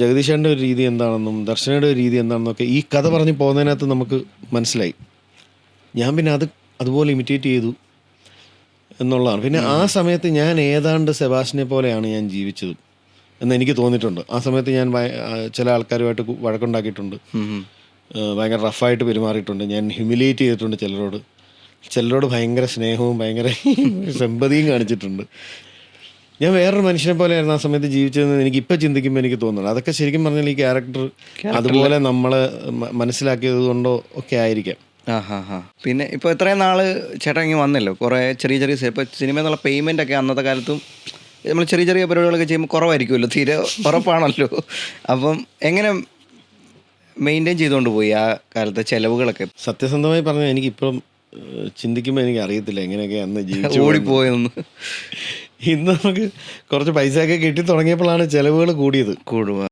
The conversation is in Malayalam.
ജഗദീഷേന്റെ ഒരു രീതി എന്താണെന്നും ദർശനയുടെ ഒരു രീതി എന്താണെന്നൊക്കെ ഈ കഥ പറഞ്ഞു പോകുന്നതിനകത്ത് നമുക്ക് മനസ്സിലായി. ഞാൻ പിന്നെ അത് അതുപോലെ ഇമിറ്റേറ്റ് ചെയ്തു എന്നുള്ളതാണ്. പിന്നെ ആ സമയത്ത് ഞാൻ ഏതാണ്ട് സെബാസ്റ്റിനെ പോലെയാണ് ഞാൻ ജീവിച്ചത് എന്ന് എനിക്ക് തോന്നിയിട്ടുണ്ട്. ആ സമയത്ത് ഞാൻ ചില ആൾക്കാരുമായിട്ട് വഴക്കുണ്ടാക്കിയിട്ടുണ്ട്. ഭയങ്കര റഫായിട്ട് പെരുമാറിയിട്ടുണ്ട്. ഞാൻ ഹ്യൂമിലിയേറ്റ് ചെയ്തിട്ടുണ്ട് ചിലരോട്. ചിലരോട് ഭയങ്കര സ്നേഹവും ഭയങ്കര സെമ്പതിയും കാണിച്ചിട്ടുണ്ട്. ഞാൻ വേറൊരു മനുഷ്യനെ പോലെയായിരുന്നു ആ സമയത്ത് ജീവിച്ചതെന്ന് എനിക്ക് ഇപ്പം ചിന്തിക്കുമ്പോൾ എനിക്ക് തോന്നുന്നു. അതൊക്കെ ശരിക്കും പറഞ്ഞാൽ ഈ ക്യാരക്ടർ അതുപോലെ നമ്മൾ മനസ്സിലാക്കിയത് കൊണ്ടോ ഒക്കെ ആയിരിക്കാം. പിന്നെ ഇപ്പൊ ഇത്രയും നാൾ ചേട്ടൻ ഇങ്ങനെ വന്നല്ലോ. കുറേ ചെറിയ ചെറിയ ഇപ്പൊ സിനിമ എന്നുള്ള പേയ്മെന്റ് ഒക്കെ അന്നത്തെ കാലത്തും നമ്മൾ ചെറിയ ചെറിയ പരിപാടികളൊക്കെ ചെയ്യുമ്പോൾ കുറവായിരിക്കുമല്ലോ. തീരെ ഉറപ്പാണല്ലോ. അപ്പം എങ്ങനെ മെയിന്റെയിൻ ചെയ്തുകൊണ്ട് പോയി ആ കാലത്തെ ചെലവുകളൊക്കെ? സത്യസന്ധമായി പറഞ്ഞാൽ എനിക്കിപ്പം ചിന്തിക്കുമ്പോൾ എനിക്ക് അറിയത്തില്ല എങ്ങനെയൊക്കെ അന്ന് ജീവിച്ചു ഓടിപ്പോയെന്ന്. ഇന്ന് നമുക്ക് കുറച്ച് പൈസയൊക്കെ കിട്ടി തുടങ്ങിയപ്പോഴാണ് ചിലവുകൾ കൂടിയത്. കൂടുക.